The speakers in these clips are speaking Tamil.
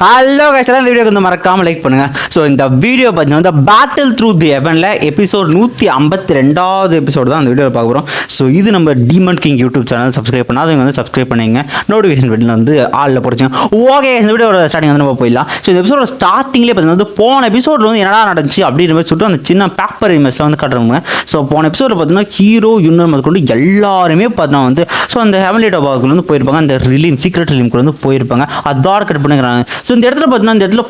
ஹலோ கைஸ் இந்த வீடியோக்கு வந்து மறக்காமல் லைக் பண்ணுங்க. ஸோ இந்த வீடியோ பார்த்தீங்கன்னா வந்து battle through the heavens episode நூற்றி ஐம்பத்தி ரெண்டாவது எபிசோடு தான் அந்த வீடியோவில் பார்க்க போகிறோம் ஸோ இது நம்ம demon king YouTube channel subscribe பண்ணாதவங்க வந்து சப்ஸ்கிரைப் பண்ணிங்க. நோட்டிஃபிகேஷன் பெட்டில் வந்து ஆளில் போடுச்சுங்க ஓகே இந்த வீடியோட ஸ்டார்டிங் வந்து நம்ம போயிடலாம். ஸோ இந்த எபிசோட ஸ்டார்டிங்லேயே பார்த்தீங்கன்னா வந்து போன எபிசோடில் வந்து என்னடா நடந்துச்சு அப்படின்ற மாதிரி சொல்லிட்டு அந்த சின்ன பேப்பர் இமேஜில் வந்து காட்டுறவங்க ஸோ போன எபிசோடில் பார்த்தீங்கன்னா ஹீரோ யூனர் முதல் கொண்டு எல்லாருமே பார்த்தீங்கன்னா வந்து ஸோ அந்த ஹெவன்லி டபாக்குள்ள வந்து போயிருப்பாங்க. அந்த ரிலீம் சீக்ரெட் ரிலீம்குள்ள வந்து போயிருப்பாங்க. அதோட கட் பண்ணிக்கிறாங்க. ஸோ இந்த இடத்துல பார்த்தீங்கன்னா இந்த இடத்துல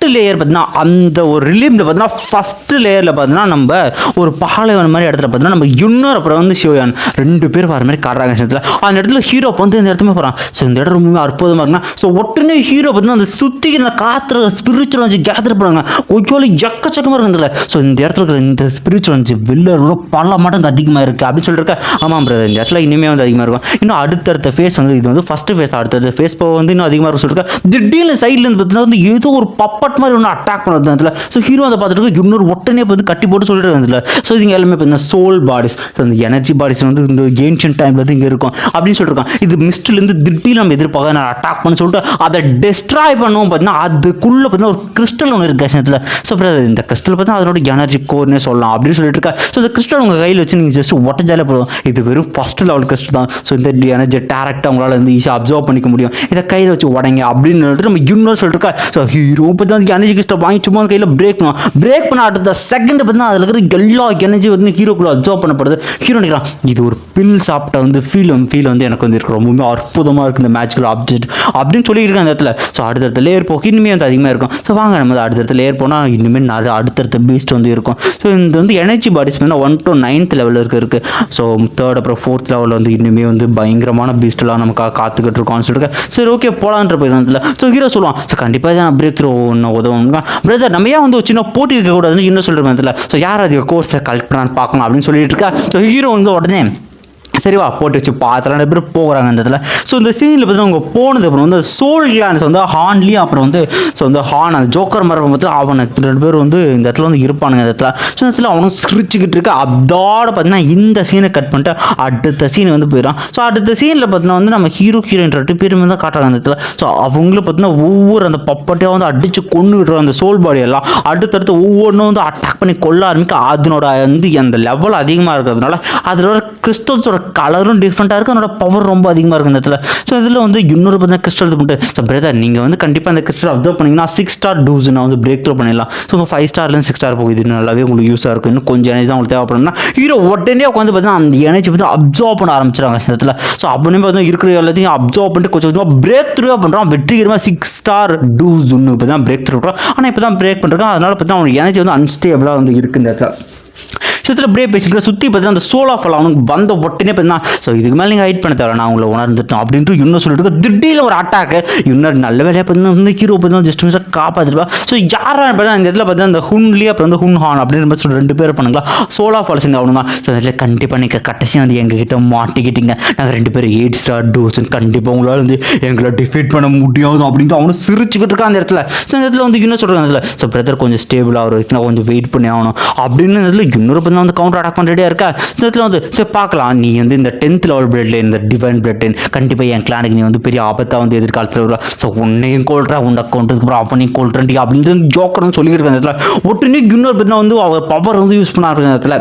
ஃபஸ்ட்டு லேயர் பார்த்தீங்கன்னா அந்த ஒரு ரிலீமில் பார்த்தீங்கன்னா ஃபஸ்ட்டு லேயரில் பார்த்தீங்கன்னா நம்ம ஒரு பாலைவன் மாதிரி இடத்துல பார்த்தீங்கன்னா நம்ம இன்னொரு அப்புறம் வந்து சிவயான். ரெண்டு பேர் வர மாதிரி காட்டுறாங்க சேர்த்துல இடத்துல. அந்த இடத்துல ஹீரோ வந்து இந்த இடத்துல போகிறான் ஸோ இந்த இடம் ரொம்பவே அற்புதமாக இருக்குன்னா ஸோ உடனே ஹீரோ பார்த்தீங்கன்னா அந்த சுற்றி இந்த காற்று ஸ்பிரிச்சுவல் வந்து கேதர் பண்ணுறாங்க கொஞ்சம் எக்கச்சக்கமாக இருக்கு இதில் ஸோ இந்த இடத்துல இருக்கிற இந்த ஸ்பிரிச்சுவல் வந்து வில்லரோட பல மடங்கு அதிகமாக இருக்குது அப்படின்னு சொல்லிட்டு ஆமாம் பிரதர் இந்த இடத்துல இனிமேல் வந்து அதிகமாக இருக்கும். இன்னும் அடுத்தடுத்த ஃபேஸ் வந்து இது வந்து ஃபஸ்ட்டு ஃபேஸ் அடுத்தடுத்த ஃபேஸ் போக வந்து இன்னும் அதிகமாக இருக்கும் சொல்லிட்டு திடீர்னு சைட்லேருந்து பார்த்தீங்கன்னா வந்து ஏதோ ஒரு பப்பட் மாதிரி ஒன்று அட்டாக் பண்ணுறது அதில். ஸோ ஹீரோ அதை பார்த்துட்டு இன்னொரு ஒட்டனே வந்து கட்டி போட்டு சொல்லிட்டு வந்ததில்ல ஸோ இது எல்லாமே பார்த்தீங்கன்னா சோல் பாடிஸ் ஸோ இந்த எனர்ஜி பாடிஸ் வந்து இந்த ஏன்ஷியன் டைமில் வந்து இங்கே இருக்கும். அப்படின்னு சொல்லியிருக்கான் இது மிஸ்ட்லேருந்து திடீர்னு நம்ம எதிர்பார்க்க நான் அட்டாக் பண்ண சொல்லிட்டு அதை டெஸ்ட்ராய் பண்ணுவோம் பார்த்தீங்கன்னா அதுக்குள்ளே பார்த்தீங்கன்னா ஒரு கிறிஸ்டல் ஒன்று இருக்குது கஷ்டத்தில் ஸோ அப்புறம் இந்த கிறிஸ்டல் பார்த்தா அதனோட எனர்ஜி கோர்னே சொல்லலாம் அப்படின்னு சொல்லிட்டு இருக்கா ஸோ இந்த கிறிஸ்டல் உங்கள் கையில் வச்சு நீங்கள் ஜஸ்ட் ஒட்டஞ்சாலே போதும் இது வெறும் ஃபஸ்ட் லெவல் கிறிஸ்டல் தான். ஸோ இந்த எனர்ஜி டேரக்டாக உங்களால் வந்து ஈஸியாக அப்சர்வ் பண்ணிக்க முடியும். இதை கையில் வச்சு உடங்க அப்படின்னு சொல்லிட்டு நம்ம இன்னொரு சொல்லிட்டு இருக்கா ஸோ ஹீரோ பற்றி வந்து எனர்ஜி கிஸ்ட்டை வாங்கி சும்மா கையில் பிரேக் பண்ணுவோம் பிரேக் பண்ண அடுத்த செகண்ட் பார்த்தீங்கன்னா அதில் இருக்கிற எல்லா எனர்ஜி வந்து ஹீரோக்குள்ளே அப்சர்வ் பண்ணப்படுது. ஹீரோ நினைக்கிறான் இது ஒரு பில் சாப்பிட்ட வந்து ஃபீல் ஃபீல் வந்து எனக்கு வந்து இருக்கு. ரொம்பவுமே அற்புதமாக இருக்குது இந்த மேட்ச்க்குள்ள ஆப்ஜெக்ட் அப்படின்னு சொல்லிட்டு இருக்கேன் அந்த இடத்துல. ஸோ அடுத்தடுத்த லேயர் போக இன்னுமே வந்து அதிகமாக இருக்கும். ஸோ வாங்க நம்ம அடுத்தடுத்த லேயர் போனால் இனிமேல் நிறைய அடுத்தடுத்த பீஸ்ட் வந்து இருக்கும். ஸோ இந்த வந்து எனர்ஜி பாடிஸ் வந்து ஒன் டு நைன்த் லெவலில் இருக்கு இருக்குது ஸோ தேர்ட் அப்புறம் ஃபோர்த் லெவலில் வந்து இன்னுமே வந்து பயங்கரமான பீஸ்ட்லாம் நமக்காக காத்துக்கிட்டு இருக்கோம்னு சொல்லிட்டு சரி ஓகே போலான்ற போயிருந்ததுல ஸோ ஹீரோ சொல்லுவான் ஸோ கண்டிப்பாக நான் பிரேக் த்ரோ ஒன்று உதவும் பிரதர் நம்ம ஏன் வந்து ஒரு சின்ன போட்டி வைக்கக்கூடாதுன்னு இன்னும் சொல்கிற மாதிரி ஸோ யார் அதிக கோர்ஸை கலெக்ட் பண்ணான்னு பார்க்கலாம் அப்படின்னு சொல்லிட்டு இருக்கா? ஸோ ஹீரோ வந்து உடனே சரிவா போட்டு வச்சு பார்த்து ரெண்டு பேர் போகிறாங்க அந்த இடத்துல ஸோ இந்த சீனில் பார்த்தீங்கன்னா அவங்க போனது அப்புறம் வந்து சோல் கிளான்ஸ் வந்து ஹான்லியும் அப்புறம் வந்து ஸோ வந்து ஹான் அந்த ஜோக்கர் மரம் பார்த்து அவனை ரெண்டு பேர் வந்து இந்த இடத்துல வந்து இருப்பானுங்க இந்த இடத்துல. ஸோ இந்த இடத்துல அவனும் சிரிச்சுக்கிட்டு இருக்க. அதோட பார்த்தீங்கன்னா இந்த சீனை கட் பண்ணிட்டு அடுத்த சீன் வந்து போயிடும் ஸோ அடுத்த சீனில் பார்த்தீங்கன்னா வந்து நம்ம ஹீரோ ஹீரோயின் ரெண்டு பேருமே தான் காட்டுறாங்க அந்த இடத்துல. ஸோ அவங்களும் பார்த்தீங்கன்னா ஒவ்வொரு அந்த பப்பட்டையாக வந்து அடித்து கொண்டு விடுற அந்த சோல் பாடி எல்லாம். அடுத்தடுத்து ஒவ்வொன்றும் வந்து அட்டாக் பண்ணி கொள்ள ஆரம்பிக்க அதனோட வந்து அந்த லெவல் அதிகமாக இருக்கிறதுனால அதில் வர கலரும் டிஃப்ரெண்ட்டாக இருக்குது அதனோட பவர் ரொம்ப அதிகமாக இருக்கும் இந்த இடத்துல. ஸோ இதில் வந்து இன்னொரு பார்த்தீங்கன்னா கிறிஸ்டல் இது பண்ணிட்டு ஸோ பிரதர் நீங்கள் வந்து கண்டிப்பாக அந்த கிறிஸ்டல் அப்சர்வ் பண்ணிங்கன்னா சிக்ஸ் ஸ்டார் டூஸ் நான் வந்து பிரேக் த்ரூ பண்ணிடலாம் ஸோ ஃபைவ் ஸ்டார்லேருந்து சிக்ஸ் ஸ்டார் போகுது. இது நல்லாவே உங்களுக்கு யூஸாக இருக்கும். இன்னும் கொஞ்சம் எனர்ஜி தான் உங்களுக்கு தேவைப்படும்னா ஹீரோ உடனே உட்காந்து பார்த்தீங்கன்னா அந்த எனர்ஜி வந்து அப்சர்வ் பண்ண ஆரம்பிச்சிடாங்க இந்த இடத்துல. ஸோ அப்படின்னு பார்த்தீங்கன்னா இருக்கிற எல்லாத்தையும் அப்சர்வ் பண்ணிட்டு கொஞ்சம் கொஞ்சமாக பிரேக் த்ரூவாக பண்ணுறான் வெற்றிகரமாக சிக்ஸ் ஸ்டார் டூஸ் ஒன்று இப்போ தான் பிரேக் த்ரூ ஆனால் இப்போ தான் பிரேக் பண்ணுறாங்க அதனால் பார்த்தீங்கன்னா அவனுக்கு எனர்ஜி வந்து அன்ஸ்டேபிளாக வந்து இருக்குது இந்த இடத்துல. ஸோ அப்படியே பிரேக் பேசிட்டு சுற்றி பார்த்தீங்கன்னா அந்த சோலா ஃபால் அவனுக்கு வந்த ஒட்டினே பார்த்தீங்கன்னா ஸோ இதுக்கு மேலே நீங்கள் ஹைட் பண்ண தேவை நான் உங்களை உணர்ந்துட்டோம். அப்படின்ட்டு இன்னும் சொல்லிட்டு திடீர்னு ஒரு அட்டாக்கு இன்னும் நல்ல வேலையாக பார்த்தீங்கன்னா ஹீரோ பார்த்தீங்கன்னா ஜஸ்ட் மிஸ்ஸாக காப்பாற்றிருப்பா ஸோ யாராக பார்த்தா இந்த இடத்துல பார்த்தீங்கன்னா அந்த ஹுன்லி அப்புறம் வந்து ஹுன் ஹான் அப்படின்னு மாதிரி சொல்லி ரெண்டு பேர் பண்ணுங்களா? சோலா ஃபால் சேர்ந்து அவனுங்க ஸோ இதில் கண்டிப்பாக நீங்கள் கடைசியாக வந்து எங்ககிட்ட மாட்டிக்கிட்டீங்க. நாங்கள் ரெண்டு பேரும் எயிட் ஸ்டார் டூஸ் கண்டிப்பாக உங்களால் வந்து எங்களை டிஃபீட் பண்ண முடியாது அப்படின்ட்டு அவனும் சிரிச்சுக்கிட்டு இருக்கான் அந்த இடத்துல. ஸோ இந்த இடத்துல வந்து இன்னும் சொல்கிறாங்க அதில் ஸோ பிரதர் கொஞ்சம் ஸ்டேபிளாக வரும் கொஞ்சம் வெயிட் பண்ணி ஆகணும். அப்படின்னு இந்த இடத்துல இன்னொரு பண்ண வந்து கவுண்டர் அட்டாக் பண்ண ரெடியாக இருக்கா? ஸோ இதில் வந்து சரி பார்க்கலாம். நீ வந்து இந்த டென்த் லெவல் பிளட் இந்த டிவைன் பிளட் கண்டிப்பாக என் கிளானுக்கு நீ வந்து பெரிய ஆபத்தாக வந்து எதிர்காலத்தில் வருவா. ஸோ உன்னையும் கொள்றா உன் அக்கௌண்ட்டுக்கு அப்புறம் அப்பனையும் கொள்றேன்டி அப்படின்னு ஜோக்கர்னு சொல்லிட்டு இருக்க அந்த இடத்துல ஒட்டுனே இன்னொரு பார்த்தீங்கன்னா வந்து அவர் பவர் வந்து யூஸ் பண்ண இடத்துல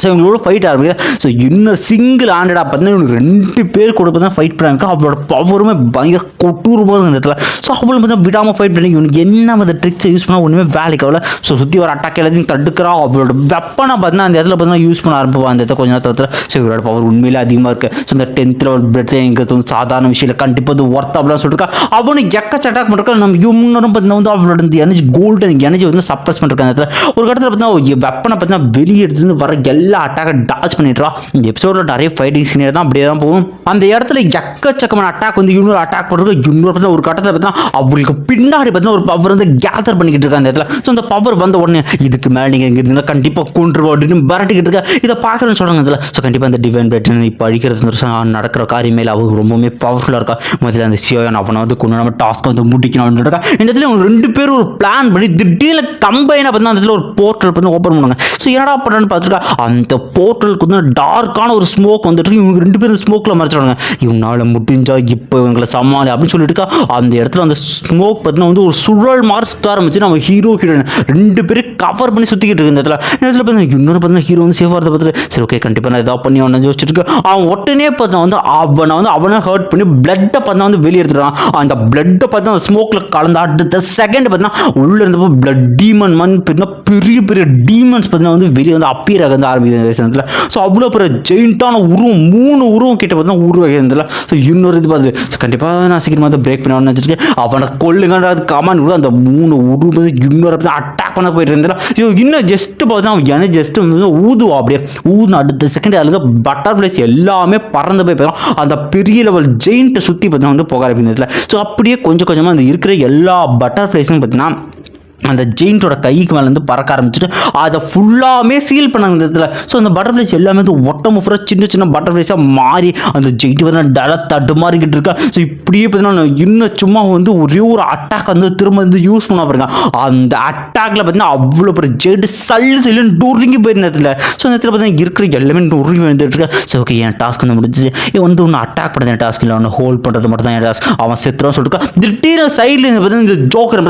ஸோ இவங்களோட ஃபைட் ஆரம்பிக்குது ஸோ இன்னும் சிங்கிள் ஹேண்டடாக பார்த்தீங்கன்னா இவங்க ரெண்டு பேர் கூட பார்த்தா ஃபைட் பண்ணாங்க. அவளோட பவருமே பயங்கர கொட்டூரமாக இருக்கும் இந்த இடத்துல. ஸோ அவளும் பார்த்தா விடாமல் ஃபைட் பண்ணி இவனுக்கு என்ன அந்த ட்ரிக்ஸை யூஸ் பண்ணால் ஒன்றுமே வேலைக்கு ஆகல. ஸோ சுற்றி வர அட்டாக் எல்லாத்தையும் தடுக்கிறா. அவளோட வெப்பனை பார்த்தீங்கன்னா அந்த இடத்துல பார்த்தீங்கன்னா யூஸ் பண்ண ஆரம்பிப்பா. அந்த இடத்துல கொஞ்ச நேரத்தில் ஸோ இவரோட பவர் உண்மையிலே அதிகமாக இருக்குது ஸோ இந்த டென்த்தில் ஒரு பிரெட்ங்கிறது வந்து சாதாரண விஷயம் கண்டிப்பாக வந்து ஒர்த் அப்படிலாம் சொல்லிருக்கா. அவனுக்கு எக்கச்ச அட்டாக் பண்ணிருக்கா. நம்ம இன்னொரும் பார்த்தீங்கன்னா வந்து அவளோட இந்த எனர்ஜி கோல்டன் எனர்ஜி வந்து சப்ரஸ் பண்ணுறாங்க அந்த இடத்துல. ஒரு இடத்துல பார்த்தீங்கன்னா வெப்பனை பார்த்தீங்கன்னா வெளியே எடுத்து வர எல்லா அட்டாக்கை டாச் பண்ணிடுறா. இந்த எபிசோடில் நிறைய ஃபைட்டிங் சீனியர் தான் அப்படியே தான் போகும். அந்த இடத்துல எக்கச்சக்கமான அட்டாக் வந்து இன்னொரு அட்டாக் பண்ணுறது இன்னொரு பார்த்தா ஒரு கட்டத்தில் பார்த்தா அவங்களுக்கு பின்னாடி பார்த்தீங்கன்னா ஒரு பவர் வந்து கேதர் பண்ணிக்கிட்டு இருக்கா அந்த இடத்துல. ஸோ அந்த பவர் வந்த உடனே இதுக்கு மேலே நீங்கள் எங்கே இருந்தால் கண்டிப்பாக கொண்டுருவோம் அப்படின்னு விரட்டிக்கிட்டு இருக்கா. இதை பார்க்குறேன்னு சொல்கிறாங்க இதில் ஸோ கண்டிப்பாக அந்த டிவைன் பேட்டன் இப்போ அழிக்கிறது வந்து நடக்கிற காரியமே இல்லை அவங்க ரொம்பவுமே பவர்ஃபுல்லாக இருக்கா. முதல்ல அந்த சியோயன் அவனை வந்து கொண்டு நம்ம டாஸ்க் வந்து முடிக்கணும் அப்படின்னு இருக்கா. இந்த இடத்துல அவங்க ரெண்டு பேரும் ஒரு பிளான் பண்ணி திடீர்னு கம்பைனாக பார்த்தீங்கன்னா அந்த இடத்துல ஒரு போர்ட்டல் வந்து ஓப்பன் பண்ணுவாங்க. ஸோ என்னடா பண்ணுறேன்னு பார்த்துருக்கா அந்த போர்ட்டலுக்கு வந்து டார்க்கான ஒரு ஸ்மோக் வந்துட்டு இவங்க ரெண்டு பேரும் ஸ்மோக்கில் மறைச்சிடுவாங்க இவனால் முடிஞ்சா இப்போ இவங்களை சமாளி அப்படின்னு சொல்லிட்டு இருக்கா? அந்த இடத்துல அந்த ஸ்மோக் பார்த்தீங்கன்னா வந்து ஒரு சுழல் மாதிரி சுத்த ஆரம்பிச்சு நம்ம ஹீரோ ஹீரோயின் ரெண்டு பேரும் கவர் பண்ணி சுற்றிக்கிட்டு இருக்கு இந்த இடத்துல. இந்த இடத்துல பார்த்தீங்கன்னா இன்னொரு பார்த்தீங்கன்னா ஹீரோ வந்து சேஃபாக இருந்த பார்த்துட்டு சரி ஓகே கண்டிப்பாக நான் இதாக பண்ணி அவனை யோசிச்சுட்டு அவன் உடனே பார்த்தா வந்து அவனை வந்து அவனை ஹர்ட் பண்ணி பிளட்டை பார்த்தா வந்து வெளியே எடுத்துடுறான் அந்த பிளட்டை பார்த்தா அந்த ஸ்மோக்கில் கலந்து அடுத்த செகண்ட் பார்த்தீங்கன்னா உள்ளே இருந்தப்போ பிளட் டீமன் மண் பார்த்தீங்கன்னா பெரிய பெரிய டீமன்ஸ் பார்த்தீங்கன்னா வந்து வெளியே வந்து அப்பியர் ஆக ஆரம்பிக்குது ஸோ அவ்வளோ பெரிய ஜெயிண்டான உருவம் மூணு உருவம் கிட்ட பார்த்தீங்கன்னா உருவாகிறதுல ஸோ இன்னொரு இது பார்த்து ஸோ கண்டிப்பாக நான் சீக்கிரமாக அதை பிரேக் பண்ண வச்சுருக்கேன் அவனை கொள்ளுங்கன்றது கமாண்ட் கூட. அந்த மூணு உருவம் இன்னொரு அட்டாக் பண்ண போயிட்டு இருந்தா ஐயோ இன்னும் ஜஸ்ட் பார்த்தா அவன் எனக்கு ஜஸ்ட் வந்து ஊதுவா அப்படியே. ஊதுன அடுத்த செகண்ட் அதில் பட்டர்ஃப்ளைஸ் எல்லாமே பறந்து போய் போயிடும். அந்த பெரிய லெவல் ஜெயிண்ட்டை சுற்றி பார்த்தீங்கன்னா வந்து புகார் ஆரம்பிக்கிறதுல ஸோ அப்படியே கொஞ்சம் கொஞ்சமாக அந்த இருக்கிற எல்லா பட்டர்ஃப்ளைஸும் பார்த்தீங்கன்னா அந்த ஜெயின்ட்டோட கைக்கு மேலேருந்து பறக்க ஆரம்பிச்சுட்டு அதை ஃபுல்லாமே சீல் பண்ணாங்க இந்த இடத்துல ஸோ அந்த பட்டர்ஃப்ளைஸ் எல்லாமே வந்து ஒட்டம ஃபுல்லாக சின்ன சின்ன பட்டர்ஃப்ளைஸாக மாறி அந்த ஜெயிண்ட் வந்து டல தடுமாறிக்கிட்டு இருக்கா. ஸோ இப்படியே பார்த்தீங்கன்னா இன்னும் சும்மா வந்து ஒரே ஒரு அட்டாக் வந்து திரும்ப வந்து யூஸ் பண்ண பாருங்க அந்த அட்டாக்ல பார்த்தீங்கன்னா அவ்வளோ பெரிய ஜெயிட் சல்லு சல்லுன்னு டூரிங்கி போயிருந்த இடத்துல. ஸோ அந்த இடத்துல பார்த்தீங்கன்னா இருக்கிற எல்லாமே டூரிங்கி வந்துட்டு இருக்கா. ஸோ ஓகே என் டாஸ்க் வந்து முடிஞ்சிச்சு. இவன் வந்து ஒன்று அட்டாக் பண்ணுறது என் டாஸ்க் இல்லை. ஒன்று ஹோல்ட் பண்ணுறது மட்டும் தான் என் டாஸ்க் அவன் செத்துறான் சொல்லிட்டு திடீர்னு சைடில் பார்த்தீங்கன்னா இந்த ஜோக்கர்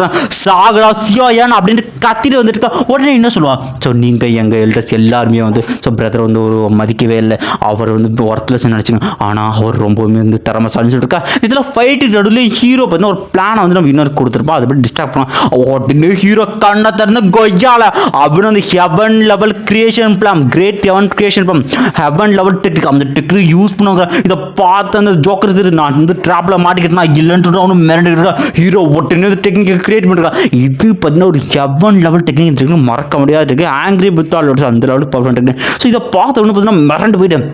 சாகடா சியா ஏன் அப்படின்ட்டு கத்திட்டு வந்துட்டு இருக்கா? உடனே என்ன சொல்லுவான் ஸோ நீங்கள் எங்கள் எல்டர்ஸ் எல்லாருமே வந்து ஸோ பிரதர் வந்து ஒரு மதிக்கவே இல்லை. அவர் வந்து ஒர்த்லெஸ் நினச்சிங்க. ஆனால் அவர் ரொம்பவுமே வந்து திறமை சொல்லிட்டு இருக்கா. இதில் ஃபைட்டு நடுவில் ஹீரோ பார்த்தீங்கன்னா ஒரு பிளானை வந்து நம்ம இன்னொரு கொடுத்துருப்போம். அதை பற்றி டிஸ்டர்ப் பண்ணுவோம் உடனே ஹீரோ கண்ணை திறந்து கொய்யால. அப்படின்னு வந்து heaven level creation plan great heaven creation plan heaven level technique அந்த டெக்னிக் யூஸ் பண்ணுவாங்க. இதை பார்த்து அந்த ஜோக்கர் திரு நான் வந்து ட்ராப்ல மாட்டிக்கிட்டேன் இல்லைன்னு சொல்லிட்டு அவனு மிரண்டுக்கிட்டு ஹீரோ உடனே வந்து கிரியேட் பண்ணிருக்கான் இது பார்த்தீங்கன்னா ஒரு ஹெவன் லெவல் டெக்னிக் இருக்குன்னு மறக்க முடியாது இருக்குது ஆங்கிரி வித்தால் அந்த லெவலுக்கு பர்ஃபார்ம் டெக்னிக் ஸோ இதை பார்த்த உடனே பார்த்தீங்கன்னா மிரண்டு போயிட்டேன்.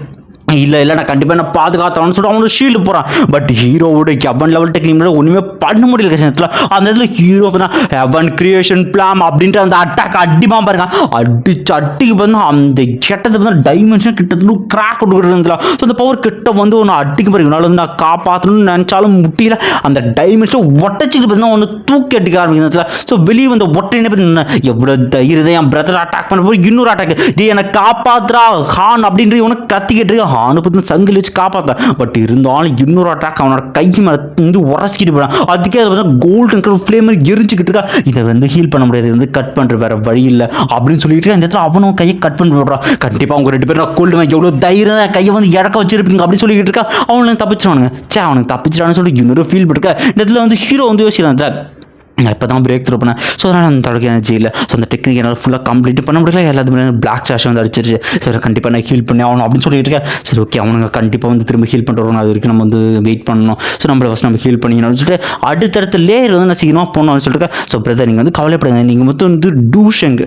இல்லை இல்லை நான் கண்டிப்பாக நான் பாதுகாத்தவனு சொல்லிட்டு அவனோட ஷீல்டு போகிறான் பட் ஹீரோவோட ஹெவன் லெவல் டெக்னிக் ஒன்றுமே பண்ண முடியல கஷ்டத்தில் அந்த இடத்துல ஹீரோ ஹெவன் கிரியேஷன் பிளாம் அப்படின்ட்டு அந்த அட்டாக் அடிமா பாருங்க. அடிச்சு அட்டிக்கு வந்து அந்த கெட்டது வந்து டைமென்ஷன் கிட்டத்தட்ட கிராக் கொடுக்குறதுல ஸோ அந்த பவர் கிட்ட வந்து ஒன்று அட்டிக்கு பாருங்க. என்னால் வந்து நான் காப்பாற்றணும்னு நினச்சாலும் முடியல. அந்த டைமென்ஷன் ஒட்டச்சிட்டு பார்த்தீங்கன்னா ஒன்று தூக்கி அடிக்க ஆரம்பிக்கிறதுல ஸோ வெளியே வந்து ஒட்டையினே பார்த்தீங்கன்னா எவ்வளோ தைரியம் என் பிரதர் அட்டாக் பண்ண போய் இன்னொரு அட்டாக் டே என்னை காப்பாத்துறா ஹான் அப்படின்றது இவனுக்கு கத்திக்கிட்டு இருக்கு. ஹானு பார்த்து சங்கிலி வச்சு காப்பாற்றான் பட் இருந்தாலும் இன்னொரு அட்டாக் அவனோட கை மேலே வந்து உரசிக்கிட்டு போகிறான் அதுக்கே அதை பார்த்தா கோல்டன் கலர் ஃப்ளேம் எரிஞ்சுக்கிட்டு இருக்கா. இதை வந்து ஹீல் பண்ண முடியாது. வந்து கட் பண்ணுற வேற வழி இல்லை. அப்படின்னு சொல்லிட்டு அந்த இடத்துல அவனும் கையை கட் பண்ணி விடுறான் கண்டிப்பாக அவங்க ரெண்டு பேரும் நான் கொள்ளுவேன் எவ்வளோ தைரியம் கையை வந்து இறக்க வச்சிருப்பீங்க அப்படின்னு சொல்லிக்கிட்டு இருக்கா. அவனுக்கு தப்பிச்சிருவானுங்க. சே அவனுக்கு தப்பிச்சிடான்னு சொல்லிட்டு இன்னொரு ஃபீல் பண்ணிருக்கா இந்த இடத்துல வந்து ஹீரோ வந்து யோசிக்கிறான். நான் இப்போ தான் பிரேக் த்ரூ பண்ணேன். ஸோ அதனால் அந்த தொடக்க எனர்ஜி இல்லை. ஸோ அந்த டெக்னிக் என்னால் ஃபுல்லாக கம்ப்ளீட் பண்ண முடியல. எல்லாத்துமே பிளாக் சாஷ் வந்து அடிச்சிருச்சு. சரி கண்டிப்பாக நான் ஹீல் பண்ணி ஆகணும் அப்படின்னு சொல்லிட்டு இருக்கேன். சரி ஓகே அவனுங்க கண்டிப்பாக வந்து திரும்ப ஹீல் பண்ணிட்டு அது வரைக்கும் நம்ம வந்து வெயிட் பண்ணணும். ஸோ நம்மளை ஃபஸ்ட் நம்ம ஹீல் பண்ணிக்கணும்னு சொல்லிட்டு அடுத்தடுத்த லேயர் வந்து நான் சீக்கிரமாக போகணும்னு சொல்லிட்டு ஸோ பிரதர் நீங்கள் வந்து கவலைப்படுங்க நீங்கள் மொத்தம் வந்து டூஷங்க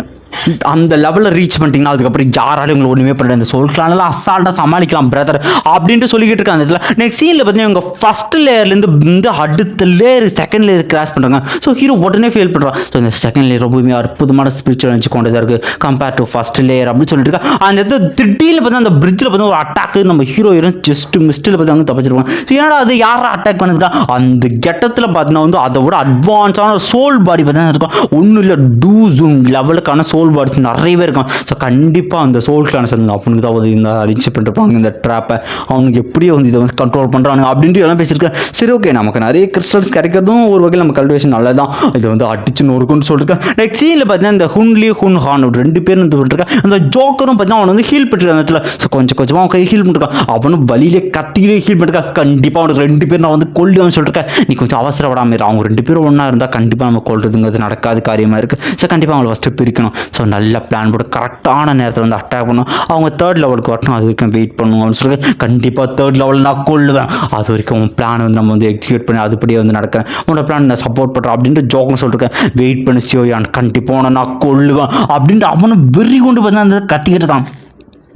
அந்த லெவலில் ரீச் பண்ணிட்டீங்கன்னா அதுக்கப்புறம் யாராலையும் உங்களை ஒன்றுமே பண்ணல இந்த சோல் அசால்ட்டாக சமாளிக்கலாம் பிரதர் அப்படின்ட்டு சொல்லிக்கிட்டு இருக்காங்க. இதில் நெக்ஸ்ட் சீனில் பார்த்தீங்கன்னா இவங்க ஃபஸ்ட் லேயர்லேருந்து இந்த அடுத்த லேயர் செகண்ட் லேயர் கிராஸ் பண்ணுறாங்க ஸோ ஹீரோ உடனே ஃபெயில் பண்ணுறான் ஸோ இந்த செகண்ட் லேயர் ரொம்பவுமே அற்புதமான ஸ்பிரிச்சுவல் வச்சு கொண்டதாக இருக்குது கம்பேர் டு ஃபஸ்ட் லேயர் அப்படின்னு சொல்லிட்டு இருக்கா அந்த இடத்துல திடீர்னு பார்த்தா அந்த பிரிட்ஜில் பார்த்தா ஒரு அட்டாக் நம்ம ஹீரோ ஹீரோ ஜஸ்ட் மிஸ்டில் பார்த்து அங்கே தப்பிச்சிருவாங்க. ஸோ ஏன்னா அது யாரா அட்டாக் பண்ணிருக்கா? அந்த கெட்டத்தில் பார்த்தீங்கன்னா வந்து அதை விட அட்வான்ஸான சோல் பாடி பார்த்தீங்கன்னா இருக்கும். ஒன்றும் இல்லை டூ ஜூம் லெவலுக்கான சோல் பாட்ஸ் நிறையவே இருக்கும் ஸோ கண்டிப்பாக அந்த சோல் கிளான்ஸ் அந்த அவனுக்கு தான் வந்து இந்த அடிச்சு பண்ணிருப்பாங்க இந்த ட்ராப்பை அவனுக்கு எப்படியோ வந்து இதை வந்து கண்ட்ரோல் பண்ணுறாங்க அப்படின்ட்டு எல்லாம் பேசியிருக்கேன் சரி ஓகே நமக்கு நிறைய கிறிஸ்டல்ஸ் கிடைக்கிறதும் ஒரு வகையில் நம்ம கல்டிவேஷன் நல்லதான் இதை வந்து அடிச்சு நொறுக்குன்னு சொல்லியிருக்கேன் நெக்ஸ்ட் சீனில் பார்த்தீங்கன்னா இந்த ஹுன்லி ஹுன் ஹான் ரெண்டு பேரும் வந்து பண்ணிருக்கேன் அந்த ஜோக்கரும் பார்த்தீங்கன்னா அவனை வந்து ஹீல் பண்ணிருக்கான் அந்த இடத்துல. ஸோ கொஞ்சம் கொஞ்சமாக அவன் கை ஹீல் பண்ணிருக்கான். அவனும் வழியிலே கத்திலே ஹீல் பண்ணிருக்கான். கண்டிப்பாக அவனுக்கு ரெண்டு பேரும் நான் வந்து கொல்லுவேன் சொல்லிருக்கேன். நீ கொஞ்சம் அவசரப்படாமல் இரு. அவங்க ரெண்டு பேரும் ஒன்றா இருந்தால் கண்டிப்பாக நம்ம கொள்றதுங்கிறது நடக்காத காரியமாக இருக்குது ஸோ கண்டிப்பாக அவங்களை ஃபஸ்ட்டு பிரிக்கணும். ஸோ நல்ல பிளான் போட்டு கரெக்டான நேரத்தில் வந்து அட்டாக் பண்ணும் அவங்க தேர்ட் லெவலுக்கு வரட்டும் அது வரைக்கும் வெயிட் பண்ணுவோம்னு சொல்லி கண்டிப்பாக தேர்ட் லெவலில் நான் கொள்ளுவேன் அது வரைக்கும் உன் பிளான் வந்து நம்ம வந்து எக்ஸிக்யூட் பண்ணி அதுபடியே வந்து நடக்கிறேன். உன்னோட பிளான் நான் சப்போர்ட் பண்ணுறேன் அப்படின்ட்டு ஜோக்னு சொல்லிருக்கேன். வெயிட் பண்ணி சியோயான். கண்டிப்பாக உன்னை நான் கொள்ளுவேன் அப்படின்ட்டு அவனும் வெறி கொண்டு வந்து அந்த கத்திக்கிட்டு தான்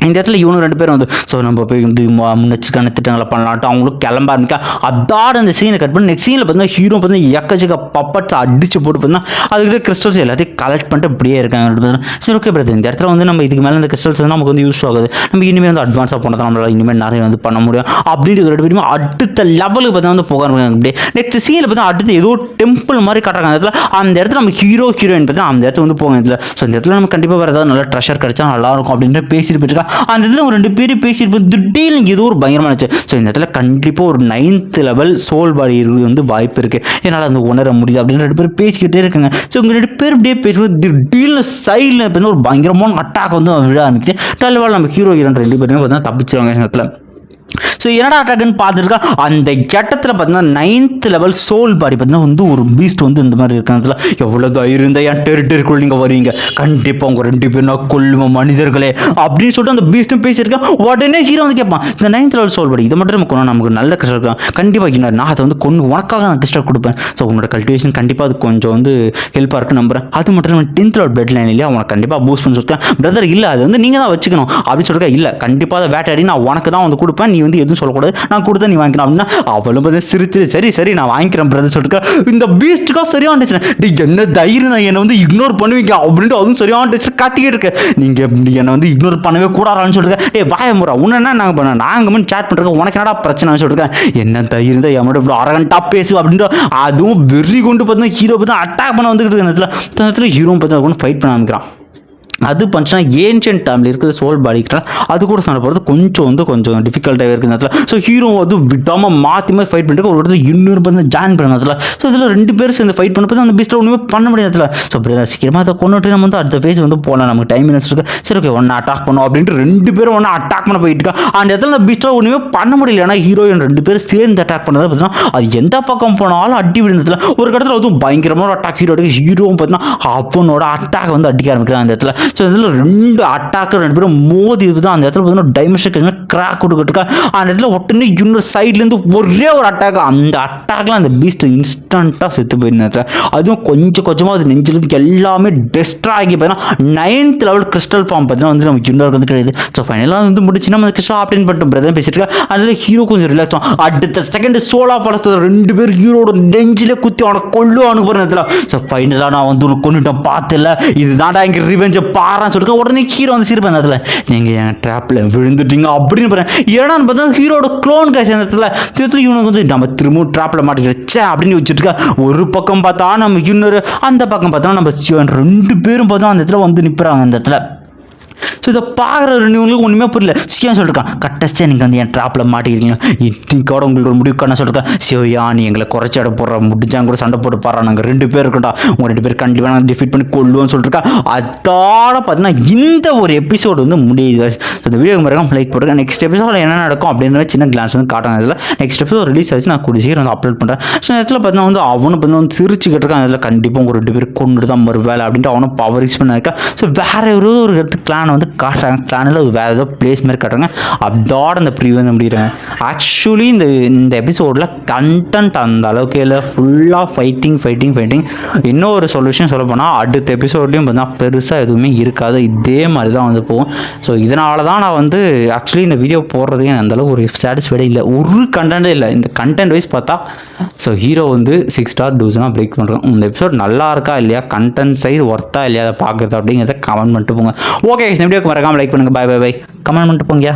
இந்த இடத்துல இவனும் ரெண்டு பேரும் வந்து ஸோ நம்ம போய் வந்து முன்னெச்சரிக்கான திட்டங்களை பண்ணலான்ட்டு அவங்களும் கிளம்ப ஆரம்பிக்கா அதாட அந்த சீனை கட் பண்ணி நெக்ஸ்ட் சீனில் பார்த்தீங்கன்னா ஹீரோ பார்த்தீங்கன்னா எக்கச்சக்க பப்பட்ஸ் அடிச்சு போட்டு பார்த்தீங்கன்னா அதுக்கிட்ட கிறிஸ்டல்ஸ் எல்லாத்தையும் கலெக்ட் பண்ணிட்டு இப்படியே இருக்காங்க சரி ஓகே பிரதர் இந்த இடத்துல வந்து நம்ம இதுக்கு மேலே இந்த கிறிஸ்டல்ஸ் வந்து நமக்கு வந்து யூஸ் ஆகுது. நம்ம இனிமேல் வந்து அட்வான்ஸாக போனதான் நம்மளால இனிமேல் நிறைய வந்து பண்ண முடியும். அப்படின்னு ரெண்டு பேருமே அடுத்த லெவலுக்கு பார்த்தீங்கன்னா வந்து போக ஆரம்பிக்காங்க அப்படியே நெக்ஸ்ட் சீனில் பார்த்தா அடுத்து ஏதோ டெம்பிள் மாதிரி கட்டுறாங்க. அந்த இடத்துல அந்த இடத்துல நம்ம ஹீரோ ஹீரோயின் பார்த்தா அந்த இடத்துல வந்து போங்க இதில் ஸோ இந்த இடத்துல நம்ம கண்டிப்பாக வேறு ஏதாவது நல்ல ட்ரெஷர் கிடச்சா நல்லா இருக்கும் அப்படின்ட்டு பேசிட்டு போயிட்டு அந்த இடத்துல ஒரு ரெண்டு பேரும் பேசியிருப்போம் திடீர்னு ஏதோ ஒரு பயங்கரமானச்சு ஸோ இந்த இடத்துல கண்டிப்பாக ஒரு நைன்த் லெவல் சோல் பாடி வந்து வாய்ப்பு இருக்குது என்னால் அந்த உணர முடியுது அப்படின்னு ரெண்டு பேரும் பேசிக்கிட்டே இருக்காங்க. ஸோ இவங்க ரெண்டு பேர் இப்படியே பேசும்போது திடீர்னு சைடில் பார்த்தீங்கன்னா ஒரு பயங்கரமான அட்டாக் வந்து விழ ஆரம்பிச்சு டல்வால் நம்ம ஹீரோ ஹீரோன் ரெண்டு பேருமே பார்த்தீங்கன்னா தப்பிச்சிருவாங்க இந்த இடத்துல. ஸோ என்னடா அட்டாக்னு பார்த்துருக்கா அந்த கட்டத்தில் பார்த்தீங்கன்னா நைன்த் லெவல் சோல் பாடி பார்த்தீங்கன்னா வந்து ஒரு பீஸ்ட் வந்து இந்த மாதிரி இருக்கிறதுல எவ்வளோ தைரியம் இருந்தால் என் டெரிட்டரிக்குள் நீங்கள் வரீங்க கண்டிப்பாக உங்கள் ரெண்டு பேரும் நான் கொல்லுவோம் மனிதர்களே. அப்படின்னு சொல்லிட்டு அந்த பீஸ்ட்டும் பேசியிருக்கேன் உடனே ஹீரோ வந்து கேட்பான் இந்த நைன்த் லெவல் சோல் பாடி இதை மட்டும் நம்ம கொண்டு நமக்கு நல்ல கஷ்டம் இருக்கும் கண்டிப்பாக இன்னும் நான் அதை வந்து கொண்டு உனக்காக நான் கஷ்டம் கொடுப்பேன். ஸோ உன்னோட கல்டிவேஷன் கண்டிப்பாக அது கொஞ்சம் வந்து ஹெல்ப்பாக இருக்கு நம்புறேன். அது மட்டும் இல்லாமல் டென்த் லெவல் பெட் லைன் இல்லையா உனக்கு கண்டிப்பாக பூஸ்ட் பண்ணி சொல்லிட்டேன். பிரதர் இல்லை அது வந்து நீங்கள் தான் வச்சுக்கணும். அப்படின்னு சொல்லிருக்கேன் இல்லை கண்டிப்பாக அதை வேட்டையாடி நான் உனக்கு தான் வந்து கொடுப்பேன். நீ வந்து எதுவும் சொல்லக்கூடாது. நான் கொடுத்தா நீ வாங்கிக்கணும். அப்படின்னா அவளும் பார்த்து சிரிச்சு சரி சரி நான் வாங்கிக்கிறேன் பிரதர் சொல்லிட்டு இந்த பீஸ்ட்டுக்கா சரியான டீச்சர் டி என்ன தைரியம் நான் என்னை வந்து இக்னோர் பண்ணுவீங்க? அப்படின்ட்டு அதுவும் சரியான வந்துச்சு. காட்டிக்கிட்டு இருக்கு. நீங்கள் என்னை வந்து இக்னோர் பண்ணவே கூடாதான்னு சொல்லிட்டு டே வாய முறை உன்ன என்ன நாங்கள் பண்ண? நாங்கள் மட்டும் சேட் பண்ணுறோம் உனக்கு என்னடா பிரச்சனை? சொல்லிருக்கேன் என்ன தைரியம் தான்? எம்மோட இவ்வளோ அரகண்டா பேசு. அப்படின்ட்டு அதுவும் வெறி கொண்டு பார்த்தீங்கன்னா ஹீரோ பார்த்தா அட்டாக் பண்ண வந்துக்கிட்டு இருக்கு அந்த இடத்துல. ஹீரோ பார்த்தா ஃபைட் பண்ண ஆரம்பிக்கிறான். அது பண்ணிச்சுன்னா ஏன்ஷியன் டைமில் இருக்கிற சோல் பாடிக்கிட்டா அது கூட சண்டை போகிறது கொஞ்சம் வந்து கொஞ்சம் டிஃபிகல்ட்டாகவே இருக்குது இந்த இடத்துல. ஸோ ஹீரோ வந்து விடாமல் மாற்றி மாதிரி ஃபைட் பண்ணிட்டு ஒரு இடத்துல இன்னொரு வந்து ஜாயின் பண்ண இடத்துல. ஸோ இதில் ரெண்டு பேரும் சேர்ந்து ஃபைட் பண்ணப்போ அந்த பீஸ்ட்டில் ஒன்றுமே பண்ண முடியாது ஸோ அப்படி சீக்கிரமாக அதை கொண்டுட்டு நம்ம வந்து அடுத்த ஃபேஸ் வந்து போகலாம் நமக்கு டைம் மினிட்ஸ் இருக்கு சரி ஓகே ஒன்று அட்டாக் பண்ணோம் அப்படின்ட்டு ரெண்டு பேரும் ஒன்று அட்டாக் பண்ண போயிட்டு இருக்கா அந்த இடத்துல அந்த பீஸ்ட்டில் ஒன்றுமே பண்ண முடியல. ஏன்னா ஹீரோயின் ரெண்டு பேரும் சேர்ந்து அட்டாக் பண்ணதை பார்த்தீங்கன்னா அது எந்த பக்கம் போனாலும் அடி விழுந்ததுல ஒரு இடத்துல அதுவும் பயங்கரமான அட்டாக் ஹீரோ ஹீரோவும் பார்த்தீங்கன்னா அவனோட அட்டாக் வந்து அடிக்க ஆரம்பிக்கிறான் அந்த இடத்துல. ஸோ இதில் ரெண்டு அட்டாக்கு ரெண்டு பேரும் மோதி தான் அந்த இடத்துல பார்த்தீங்கன்னா டைமென்ஷன் கிராக் கொடுக்கிட்டு அந்த இடத்துல உடனே இன்னொரு சைட்லேருந்து ஒரே ஒரு அட்டாக் அந்த அட்டாக்லாம் அந்த பீஸ்ட் இன்ஸ்டண்ட்டாக செத்து போயிருந்தேன் அதுவும் கொஞ்சம் கொஞ்சமாக அது நெஞ்சிலிருந்து எல்லாமே டெஸ்ட்ரா ஆகி பார்த்தீங்கன்னா நைன்த் லெவல் கிறிஸ்டல் ஃபார்ம் பார்த்தீங்கன்னா வந்து நமக்கு இன்னொரு வந்து கிடையாது ஸோ ஃபைனலாக வந்து முடிச்சு நம்ம கிறிஸ்டல் ஆப்டேன் பண்ணிட்டு பிரதர் பேசிட்டு இருக்கா அதில் ஹீரோ கொஞ்சம் ரிலாக்ஸ் ஆகும். அடுத்த செகண்ட் சோலா படத்தை ரெண்டு பேர் ஹீரோட நெஞ்சிலே குத்தி அவனை கொல்லுவானு போகிற நேரத்தில் ஸோ ஃபைனலாக நான் வந்து உனக்கு கொண்டுட்டோம் பார்த்துல இதுதான்டா இங்கே ரிவெஞ்சை பாறான்னு சொல்லிட்டு உடனே ஹீரோ வந்து சிரிப்பேன் அதில். நீங்கள் என் ட்ராப்பில் விழுந்துட்டீங்க அப்படின்னு போகிறேன் ஏன்னா பார்த்தா ஹீரோட க்ளோன் காசு அந்த இடத்துல. திருத்த இவனுக்கு வந்து நம்ம திரும்பவும் ட்ராப்பில் மாட்டிக்கிச்சே அப்படின்னு வச்சுட்டு இருக்கா. ஒரு பக்கம் பார்த்தா நம்ம இன்னொரு அந்த பக்கம் பார்த்தா நம்ம சிவன். ரெண்டு பேரும் பார்த்தோம் அந்த இடத்துல வந்து நிற்கிறாங்க அந்த இடத்துல. ஸோ இதை பார்க்குற ரெண்டு இவங்களுக்கு ஒன்றுமே புரியல. சிவன் சொல்லிருக்கான் கட்டஸ்டாக நீங்கள் வந்து என் ட்ராப்பில் மாட்டிக்கிறீங்க இன்னைக்கோட உங்களுக்கு ஒரு முடிவு பண்ண சொல்லிருக்கேன் சிவயா நீ எங்களை குறைச்சி இட போடுற முடிஞ்சாங்க கூட சண்டை போட்டு பாரு நாங்கள் ரெண்டு பேர் இருக்கோம்டா. உங்கள் ரெண்டு பேர் கண்டிப்பாக நாங்கள் டிஃபீட் பண்ணி கொள்ளுவோம்னு சொல்லிருக்கா. அதோட பார்த்தீங்கன்னா இந்த ஒரு எபிசோடு வந்து முடியுது ஸோ இந்த வீடியோ மறக்காம லைக் போடுறேன் நெக்ஸ்ட் எபிசோட என்ன நடக்கும் அப்படின்னு சின்ன கிளான்ஸ் வந்து காட்டுறாங்க இதில். நெக்ஸ்ட் எபிசோட் ரிலீஸ் ஆச்சு நான் கூடிய சீக்கிரம் வந்து அப்லோட் பண்ணுறேன் ஸோ நேரத்தில் பார்த்தீங்கன்னா வந்து அவனும் வந்து வந்து சிரிச்சுக்கிட்டு இருக்கான். அதில் கண்டிப்பாக உங்கள் ரெண்டு பேர் கொண்டு தான் மறு வேலை அப்படின்ட்டு அவனும் பவர் யூஸ் பண்ணிருக்கா ஸோ வேற ஒரு ஒரு இடத்து கிளானை வந்து காட்டுறாங்க கிளானில் வேறு ஏதோ பிளேஸ் மாதிரி காட்டுறாங்க. அதோட அந்த ப்ரீவ் வந்து முடிகிறாங்க ஆக்சுவலி இந்த இந்த எபிசோடில் கண்டென்ட் அந்த அளவுக்கு இல்லை. ஃபுல்லாக ஃபைட்டிங் ஃபைட்டிங் ஃபைட்டிங் இன்னொரு ஒரு சொல்யூஷன் சொல்ல போனால் அடுத்த எபிசோட்லேயும் பார்த்தீங்கன்னா பெருசாக எதுவுமே இருக்காது. இதே மாதிரி தான் வந்து போகும். ஸோ இதனால தான் நான் வந்து ஆக்சுவலி இந்த வீடியோ போடுறதுக்கு அந்த அளவுக்கு ஒரு சாட்டிஸ்ஃபைடே இல்லை. ஒரு கண்டென்ட்டே இல்லை. இந்த கண்டென்ட் வைஸ் பார்த்தா ஸோ ஹீரோ வந்து சிக்ஸ் ஸ்டார் டூஸ்னால் பிரேக் பண்ணுறோம் இந்த எபிசோட் நல்லா இருக்கா இல்லையா? கண்டென்ட் சைஸ் ஒர்த்தா இல்லையா? அதை பார்க்குறது அப்படிங்கிறத கமெண்ட் பண்ணிட்டு போங்க. ஓகே எப்படி வீடியோக்கு மறக்காமல் லைக் பண்ணுங்கள் பாய் பாய் பாய் கமெண்ட் பண்ணிட்டு போங்கயா